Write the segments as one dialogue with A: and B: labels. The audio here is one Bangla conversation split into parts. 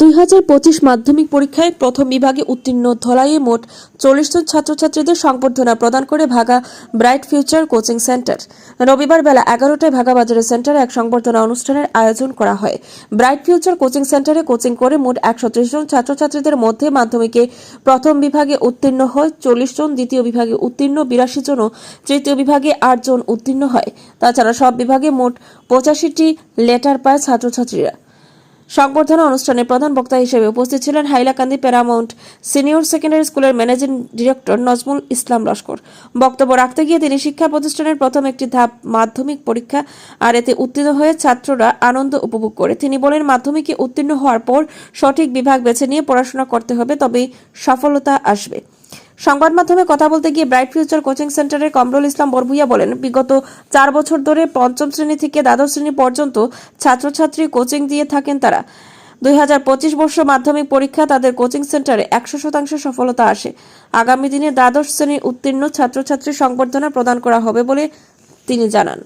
A: দুই হাজার পঁচিশ মাধ্যমিক পরীক্ষায় প্রথম বিভাগে উত্তীর্ণ ধলাইয়ে মোট চল্লিশ জন ছাত্রছাত্রীদের সংবর্ধনা প্রদান করে ভাগা ব্রাইট ফিউচার কোচিং সেন্টার। রবিবার বেলা এগারোটায় ভাগা বাজারের সেন্টারে এক সংবর্ধনা অনুষ্ঠানের আয়োজন করা হয়। ব্রাইট ফিউচার কোচিং সেন্টারে কোচিং করে মোট একশো ত্রিশ জন ছাত্রছাত্রীদের মধ্যে মাধ্যমিকে প্রথম বিভাগে উত্তীর্ণ হয়, চল্লিশ জন দ্বিতীয় বিভাগে উত্তীর্ণ, বিরাশি জন ও তৃতীয় বিভাগে আট জন উত্তীর্ণ হয়। তাছাড়া সব বিভাগে মোট পঁচাশিটি লেটার পায় ছাত্রছাত্রীরা। সংবর্ধনা অনুষ্ঠানে প্রধান বক্তা হিসেবে উপস্থিত ছিলেন হাইলাকান্দি প্যারামাউন্ট সিনিয়র সেকেন্ডারি স্কুলের ম্যানেজিং ডিরেক্টর নজমুল ইসলাম লস্কর। বক্তব্য রাখতে গিয়ে তিনি শিক্ষা প্রতিষ্ঠানের প্রথম একটি ধাপ মাধ্যমিক পরীক্ষা আর এতে উত্তীর্ণ হয়ে ছাত্ররা আনন্দ উপভোগ করে। তিনি বলেন, মাধ্যমিকে উত্তীর্ণ হওয়ার পর সঠিক বিভাগ বেছে নিয়ে পড়াশোনা করতে হবে, তবেই সফলতা আসবে। সংবাদ মাধ্যমে কথা বলতে গিয়ে ব্রাইট ফিউচার কোচিং সেন্টারের কমরুল ইসলাম বরভুইয়া বলেন, বিগত চার বছর ধরে পঞ্চম শ্রেণি থেকে দ্বাদশ শ্রেণি পর্যন্ত ছাত্রছাত্রী কোচিং দিয়ে থাকেন তারা। দুই হাজার পঁচিশ বর্ষ মাধ্যমিক পরীক্ষা তাদের কোচিং সেন্টারে একশো শতাংশ সফলতা আসে। আগামী দিনে দ্বাদশ শ্রেণির উত্তীর্ণ ছাত্রছাত্রী সংবর্ধনা প্রদান করা হবে বলে তিনি জানান।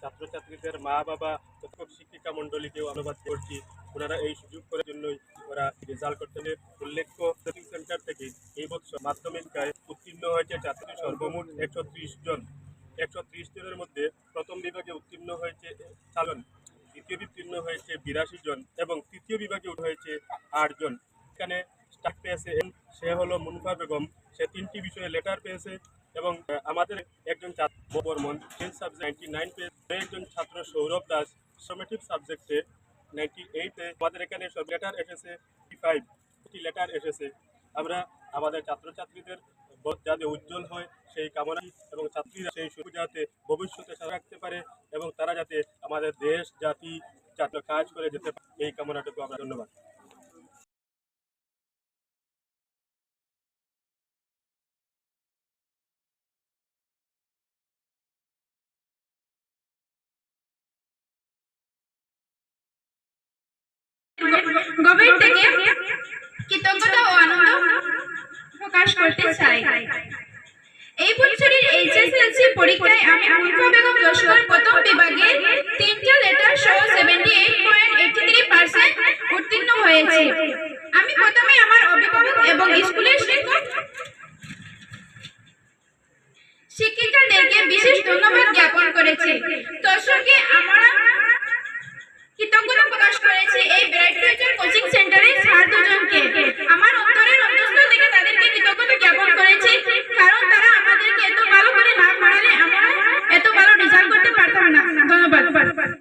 B: ছাত্রছাত্রীদের মা বাবা শিক্ষিকা মণ্ডলীকেও অনুবাদ করছি। ওনারা এই সুযোগ করার জন্যই ওরা রেজাল্ট করতে। উল্লেখ্য কোচিং সেন্টার থেকে এই বছর মাধ্যমিকায় উত্তীর্ণ হয়েছে ছাত্রী সর্বমোট একশো ত্রিশ জন। একশো ত্রিশ জনের মধ্যে প্রথম বিভাগে উত্তীর্ণ হয়েছে চালন, দ্বিতীয় উত্তীর্ণ হয়েছে বিরাশি জন এবং তৃতীয় বিভাগে হয়েছে আট জন। এখানে স্টার পেয়েছে সে হলো মুনফা বেগম। সে তিনটি বিষয়ে লেটার পেয়েছে এবং আমাদের একজন ছাত্র Barman ten subject ninety nine পেয়েছে। একজন ছাত্র সৌরভ দাস সমেটিভ সাবজেক্টে নাইনটি এইটে আমাদের এখানে সব লেটার এসেছে ফাইভ লেটার এসেছে। আমরা আমাদের ছাত্রছাত্রীদের যাতে উজ্জ্বল হয় সেই কামনা এবং ছাত্রীরা সেই যাতে ভবিষ্যতে সাথে রাখতে পারে এবং তারা যাতে আমাদের দেশ, জাতি, জাতীয় কাজ করে যেতে পারে, এই কামনাটুকু আমরা ধন্যবাদ।
C: গভীর থেকে কৃতজ্ঞতা ও আনন্দ প্রকাশ করতে চাই। এই বছরের এইচএসএলসি পরীক্ষায় আমি আমিফা বেগম লস্কর প্রথম বিভাগে তিনটা লেটার সহ seventy eight point eighty three percent উত্তীর্ণ হয়েছে। আমি প্রথমে আমার অভিভাবক এবং স্কুলের শিক্ষক শিক্ষিকাদেরকে বিশেষ ধন্যবাদ জ্ঞাপন করেছি।